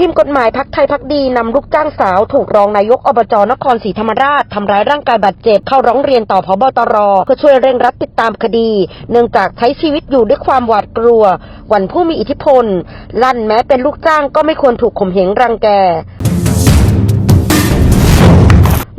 ทีมกฎหมายพักไทยพักดีนำลูกจ้างสาวถูกรองนายกอบจนครศรีธรรมราชทำร้ายร่างกายบาดเจ็บเข้าร้องเรียนต่อพบตรเพื่อช่วยเร่งรัดติดตามคดี เนื่องจากใช้ชีวิตอยู่ด้วยความหวาดกลัววันผู้มีอิทธิพล ลั่นแม้เป็นลูกจ้างก็ไม่ควรถูกข่มเหงรังแก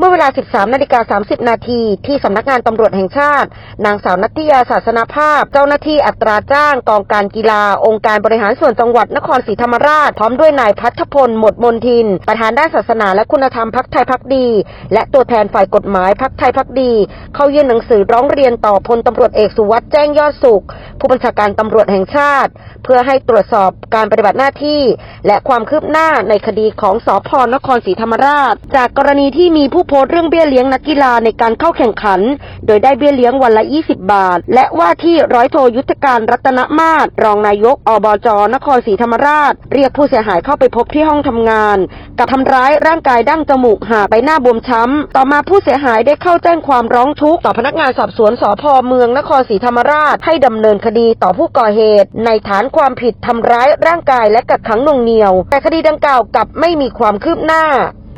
มื่อเวลา 13นาฬิกา30 นาทีที่สำนักงานตำรวจแห่งชาติ นางสาวนัทยาศาสนาภาพ เจ้าหน้าที่อัตราจ้างกองการกีฬา องค์การบริหารส่วนจังหวัดนครศรีธรรมราช พร้อมด้วยนายพัฒพลหมดมนทิน ประธานด้านศาสนาและคุณธรรมพักไทยพักดี และตัวแทนฝ่ายกฎหมายพักไทยพักดี เข้ายื่นหนังสือร้องเรียนต่อพลตำรวจเอกสุวัสด์แจ้งยอดสุข ผู้บัญชาการตำรวจแห่งชาติ เพื่อให้ตรวจสอบการปฏิบัติหน้าที่ และความคืบหน้าในคดีของสพนครศรีธรรมราช จากกรณีที่มีผู้พสต์เรื่องเบี้ยเลี้ยงนักกีฬาในการเข้าแข่งขัน โดยได้เบี้ยเลี้ยงวันละ 20 บาท และว่าที่ร้อยโทยุทธการรัตนมาศรองนายกอบจนครศรีธรรมราช เรียกผู้เสียหายเข้าไปพบที่ห้องทำงาน กับทำร้ายร่างกายดั้งจมูกหาใบหน้าบวมช้ำต่อมาผู้เสียหายได้เข้าแจ้งความร้องทุกข์ต่อพนักงานสอบสวนสพเมืองนครศรีธรรมราช ให้ดำเนินคดีต่อผู้ก่อเหตุ ในฐานความผิดทำร้ายร่างกายและกักขังหน่วงเหนียว แต่คดีดังกล่าวกลับไม่มีความคืบหน้า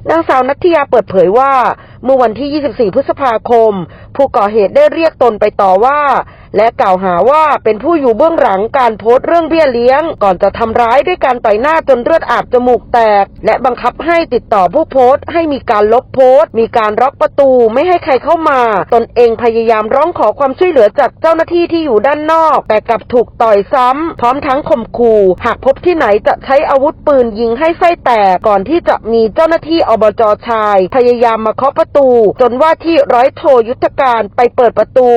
นางสาวนัทยาเปิดเผยว่า เมื่อวันที่ 24 พฤษภาคม ผู้ก่อเหตุได้เรียกตนไปต่อว่า และกล่าวหาว่าเป็นผู้อยู่เบื้องหลังการโพสต์เรื่องเบี้ยเลี้ยง ก่อนจะทำร้ายด้วยการต่อยหน้าจนเลือดอาบจมูกแตก และบังคับให้ติดต่อผู้โพสต์ ให้มีการลบโพสต์ มีการล็อกประตูไม่ให้ใครเข้ามา ตนเองพยายามร้องขอความช่วยเหลือจากเจ้าหน้าที่ที่อยู่ด้านนอก แต่กลับถูกต่อยซ้ำพร้อมทั้งข่มขู่หากพบที่ไหนจะใช้อาวุธปืนยิงให้ไส้แตกก่อนที่จะมีเจ้าหน้าที่อบจชาย พยายามมาเคาะประตู จนว่าที่ร้อยโทยุทธการไปเปิดประตู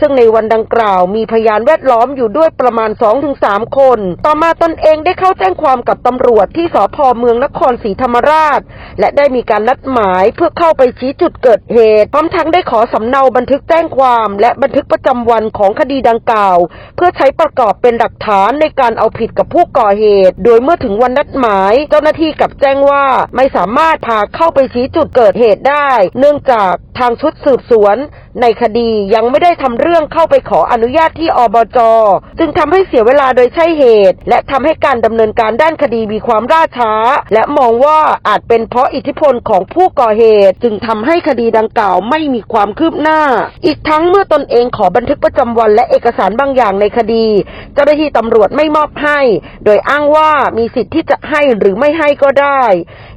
ซึ่งในวันดังกล่าวมีพยานแวดล้อมอยู่ด้วยประมาณ 2-3 คน ต่อมาตนเองได้เข้าแจ้งความกับตำรวจที่สพเมืองนครศรีธรรมราช และได้มีการนัดหมายเพื่อเข้าไปชี้จุดเกิดเหตุ พร้อมทั้งได้ขอสำเนาบันทึกแจ้งความ และบันทึกประจำวันของคดีดังกล่าว เพื่อใช้ประกอบเป็นหลักฐานในการเอาผิดกับผู้ก่อเหตุ โดยเมื่อถึงวันนัดหมาย เจ้าหน้าที่กลับแจ้งว่าไม่สามารถพาเข้าไปชี้จุดเกิดเหตุได้ เนื่องจากทางชุดสืบสวนในคดียังไม่ได้ทำเรื่องเข้าไปขออนุญาตที่อบจ จึงทำให้เสียเวลาโดยใช่เหตุ และทำให้การดำเนินการด้านคดีมีความล่าช้า และมองว่าอาจเป็นเพราะอิทธิพลของผู้ก่อเหตุ จึงทำให้คดีดังกล่าวไม่มีความคืบหน้า อีกทั้งเมื่อตนเองขอบันทึกประจำวันและเอกสารบางอย่างในคดี เจ้าหน้าที่ตำรวจไม่มอบให้ โดยอ้างว่ามีสิทธิ์ที่จะให้หรือไม่ให้ก็ได้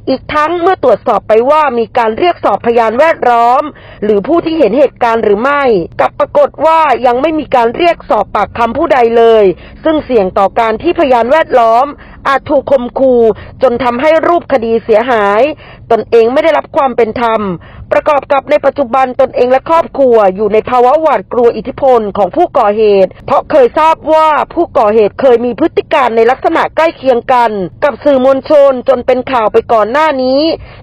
อีกทั้งเมื่อตรวจสอบไปว่ามีการเรียกสอบพยานแวดล้อม หรือผู้ที่เห็นเหตุการณ์หรือไม่กับปรากฏว่ายังไม่มีการเรียกสอบปากคำผู้ใดเลย ซึ่งเสี่ยงต่อการที่พยานแวดล้อม อาจถูกคมคูจนทำให้รูปคดีเสียหาย ตนเองไม่ได้รับความเป็นธรรม ประกอบกับในปัจจุบันตนเองและครอบครัว อยู่ในภาวะหวาดกลัวอิทธิพลของผู้ก่อเหตุ เพราะเคยทราบว่าผู้ก่อเหตุเคยมีพฤติการในลักษณะใกล้เคียงกัน กับสื่อมวลชนจนเป็นข่าวไปก่อนหน้านี้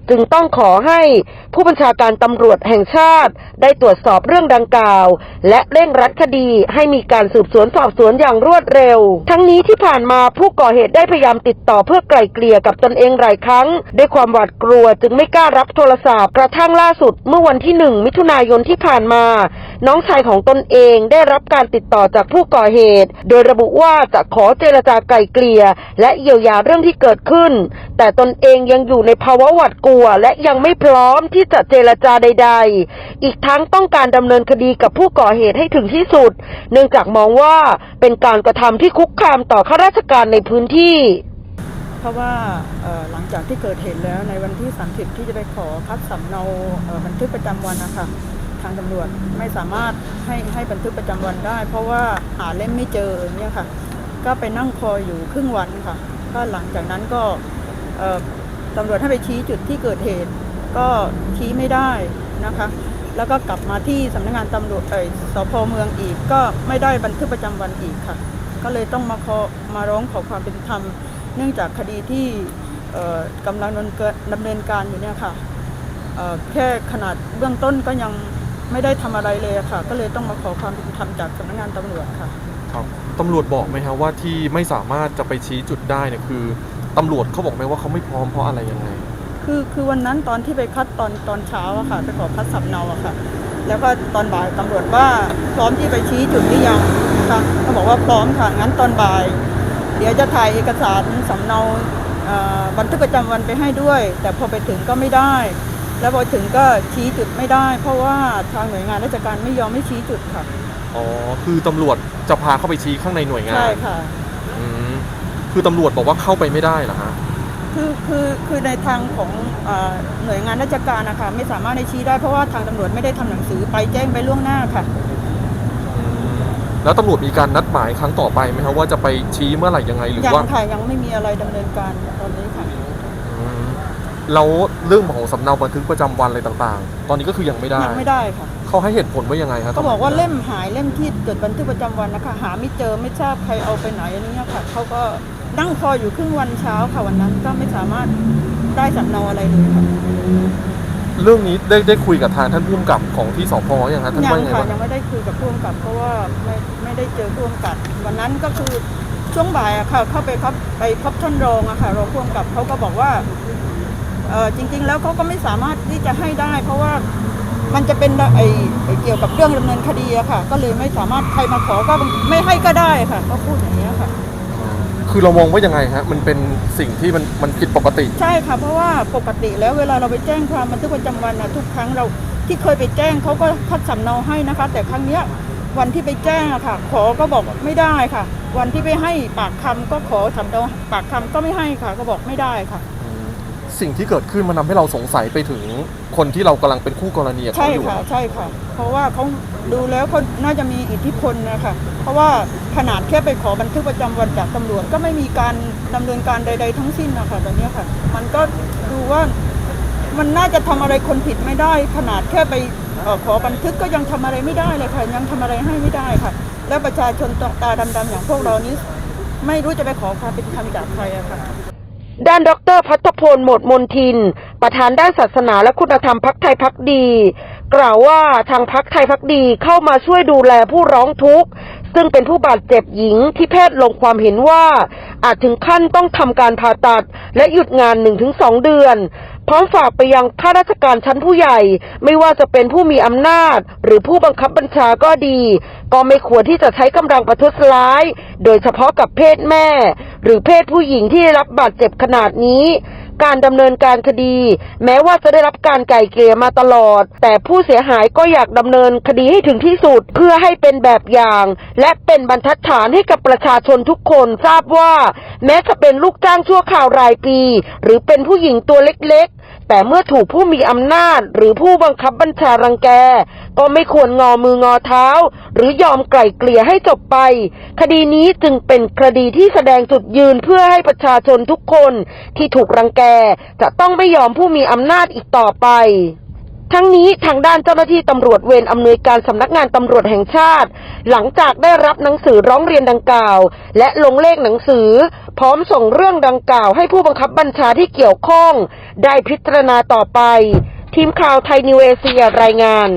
จึงต้องขอให้ผู้บัญชาการตำรวจแห่งชาติ ได้ตรวจสอบเรื่องดังกล่าว และเร่งรัดคดีให้มีการสืบสวนสอบสวนอย่างรวดเร็ว ทั้งนี้ที่ผ่านมาผู้ก่อเหตุได้พยายามติดต่อเพื่อไกล่เกลี่ยกับตนเองหลายครั้ง ด้วยความหวาดกลัวจึงไม่กล้ารับโทรศัพท์กระทั่งล่าสุดเมื่อวันที่หนึ่งมิถุนายนที่ผ่านมา น้องชายของตนเองได้รับการติดต่อจากผู้ก่อเหตุ โดยระบุว่าจะขอเจรจาไกล่เกลี่ยและเยียวยาเรื่องที่เกิดขึ้น แต่ตนเองยังอยู่ในภาวะหวาดกลัว และยังไม่พร้อมที่จะเจรจาใด ๆ อีกทั้งต้องการดำเนินคดีกับผู้ก่อเหตุให้ถึงที่สุด เนื่องจากมองว่าเป็นการกระทำที่คุกคามต่อข้าราชการในพื้นที่ เพราะว่าหลังจากที่เกิดเหตุแล้วในวันที่ 30 ที่จะไปขอคัดสำเนาบันทึกประจำวันนะคะทางตำรวจไม่สามารถให้ให้บันทึกประจำวันได้ เพราะว่าหาเล่มไม่เจอเนี่ยค่ะ ก็ไปนั่งคอยอยู่ครึ่งวันค่ะ ก็หลังจากนั้นก็ตำรวจให้ไปชี้จุดที่เกิดเหตุ ก็ชี้ไม่ได้นะคะ แล้วก็กลับมาที่สำนักงานตำรวจเอ่ยสพเมืองอีก ก็ไม่ได้บันทึกประจำวันอีกค่ะ ก็เลยต้องมาขอมาร้องขอความเป็นธรรม เนื่องจากคดีที่เอ่อกำลังดำเนินเกิดดำเนินการอยู่เนี่ยค่ะเอ่อแค่ขนาดเบื้องต้นก็ยังไม่ได้ทำอะไรเลยอะค่ะ ก็เลยต้องมาขอความเป็นธรรมจากสำนักงานตำรวจค่ะครับตำรวจบอกไหมครับว่าที่ไม่สามารถจะไปชี้จุดได้เนี่ยคือตำรวจเขาบอกไหมว่าเขาไม่พร้อมเพราะอะไรยังไง คือคือวันนั้นตอนที่ไปคัดตอนตอนเช้าอะค่ะไปขอคัดสำเนาอะค่ะ แล้วก็ตอนบ่ายตำรวจว่าพร้อมที่ไปชี้จุดหรือยังค่ะเขาบอกว่าพร้อมค่ะงั้นตอนบ่าย เดี๋ยวจะถ่ายเอกสารสำเนาเเอ่อบันทึกประจำวันไปให้ด้วย แต่พอไปถึงก็ไม่ได้ แล้วพอถึงก็ชี้จุดไม่ได้ เพราะว่าทางหน่วยงานราชการไม่ยอมให้ชี้จุดค่ะอ๋อคือตำรวจจะพาเข้าไปชี้ข้างในหน่วยงานใช่ค่ะอืมคือตำรวจบอกว่าเข้าไปไม่ได้เหรอฮะคือคือคือในทางของเออหน่วยงานราชการนะคะไม่สามารถให้ชี้ได้เพราะว่าทางตำรวจไม่ได้ทำหนังสือไปแจ้งไปล่วงหน้าค่ะอืม แล้วตำรวจมีการนัดหมายครั้งต่อไปไหมครับว่าจะไปชี้เมื่อไหร่ยังไงหรือยังว่าค่ะยังไม่มีอะไรดำเนินการตอนนี้ค่ะอืมแล้วเรื่องของสำเนาบันทึกประจำวันอะไรต่างๆ ตอนนี้ก็คือยังไม่ได้ ยังไม่ได้ค่ะ เขาให้เหตุผลว่ายังไงครับเขาบอกว่าเล่มหายเล่มที่จดบันทึกประจำวันนะคะ หาไม่เจอไม่ทราบใครเอาไปไหนอันนี้ค่ะเขาก็นั่งคอยอยู่ครึ่งวันเช้าค่ะวันนั้นก็ไม่สามารถได้สำเนาอะไรเลยค่ะ เรื่องนี้ได้ได้คุยกับทางท่านผู้กำกับของที่สพยังครับท่านยังว่ายังไงค่ะบ้างยังไม่ได้คุยกับผู้กำกับ เพราะว่าไม่ไม่ได้เจอผู้กำกับ วันนั้นก็คือช่วงบ่ายอะค่ะ เข้าไปพบไปพบท่านรองอะค่ะรองผู้กำกับเขาก็บอกว่าเออจริง ๆ แล้วเขาก็ไม่สามารถที่จะให้ได้ เพราะว่ามันจะเป็นไอไอ้เกี่ยวกับเรื่องดำเนินคดีอะค่ะ ก็เลยไม่สามารถใครมาขอก็ไม่ให้ก็ได้ค่ะ ก็พูดอย่างนี้ยค่ะ คือเรามองว่ายังไงฮะมันเป็นสิ่งที่มันมันผิดปกติ ใช่ค่ะเพราะว่าปกติแล้วเวลาเราไปแจ้งความบันทึกประจำวันนะทุกครั้งเราที่เคยไปแจ้งเขาก็คัดสำเนาให้นะคะ แต่ครั้งเนี้ยวันที่ไปแจ้งอะค่ะ ขอก็บอกไม่ได้ค่ะ วันที่ไปให้ปากคำก็ขอสำเนาปากคำก็ไม่ให้ค่ะ ก็บอกไม่ได้ค่ะ สิ่งที่เกิดขึ้นมันทำให้เราสงสัยไปถึงคนที่เรากำลังเป็นคู่กรณีกับใช่เขาอยู่ค่ะครับใช่ค่ะ เพราะว่าเขาดูแล้วเขาน่าจะมีอิทธิพลนะคะเพราะว่าขนาดแค่ไปขอบันทึกประจำวันจากตำรวจก็ไม่มีการดำเนินการใด ๆ ทั้งสิ้นนะคะตอนเนี้ยค่ะ มันก็ดูว่ามันน่าจะทำอะไรคนผิดไม่ได้ ขนาดแค่ไปเอ่อขอบันทึกก็ยังทำอะไรไม่ได้เลยค่ะ ยังทำอะไรให้ไม่ได้ค่ะ แล้วประชาชนตาดำๆอย่างพวกเรานี้ ไม่รู้จะไปขอความเป็นธรรมจากใครอะค่ะ ด้านดรพัฒพลหมดมนทิน ประธานด้านศาสนาและคุณธรรมพักไทยพักดี กล่าวว่าทางพักไทยพักดีเข้ามาช่วยดูแลผู้ร้องทุกข์ ซึ่งเป็นผู้บาดเจ็บหญิงที่แพทย์ลงความเห็นว่า อาจถึงขั้นต้องทำการผ่าตัด และหยุดงาน 1-2 เดือน พร้อมฝากไปยังข้าราชการชั้นผู้ใหญ่ ไม่ว่าจะเป็นผู้มีอำนาจ หรือผู้บังคับบัญชาก็ดี ก็ไม่ควรที่จะใช้กำลังประทุษร้าย โดยเฉพาะกับเพศแม่ หรือเพศผู้หญิงที่ได้รับบาดเจ็บขนาดนี้การดำเนินการคดี แม้ว่าจะได้รับการไก่เกลี่ยมาตลอด แต่ผู้เสียหายก็อยากดำเนินคดีให้ถึงที่สุดเพื่อให้เป็นแบบอย่าง และเป็นบรรทัดฐานให้กับประชาชนทุกคนทราบว่า แม้จะเป็นลูกจ้างชั่วคราวรายปี หรือเป็นผู้หญิงตัวเล็ก แต่เมื่อถูกผู้มีอำนาจ หรือผู้บังคับบัญชารังแก ก็ไม่ควรงอมืองอเท้า หรือยอมไกล่เกลี่ยให้จบไป คดีนี้จึงเป็นคดีที่แสดงจุดยืนเพื่อให้ประชาชนทุกคนที่ถูกรังแก จะต้องไม่ยอมผู้มีอำนาจอีกต่อไป ทั้งนี้ทางด้านเจ้าหน้าที่ตำรวจเวรอำนวยการสำนักงานตำรวจแห่งชาติ หลังจากได้รับหนังสือร้องเรียนดังกล่าว และลงเลขหนังสือ พร้อมส่งเรื่องดังกล่าวให้ผู้บังคับบัญชาที่เกี่ยวข้อง ได้พิจารณาต่อไป ทีมข่าวไทยนิวเอเชียรายงาน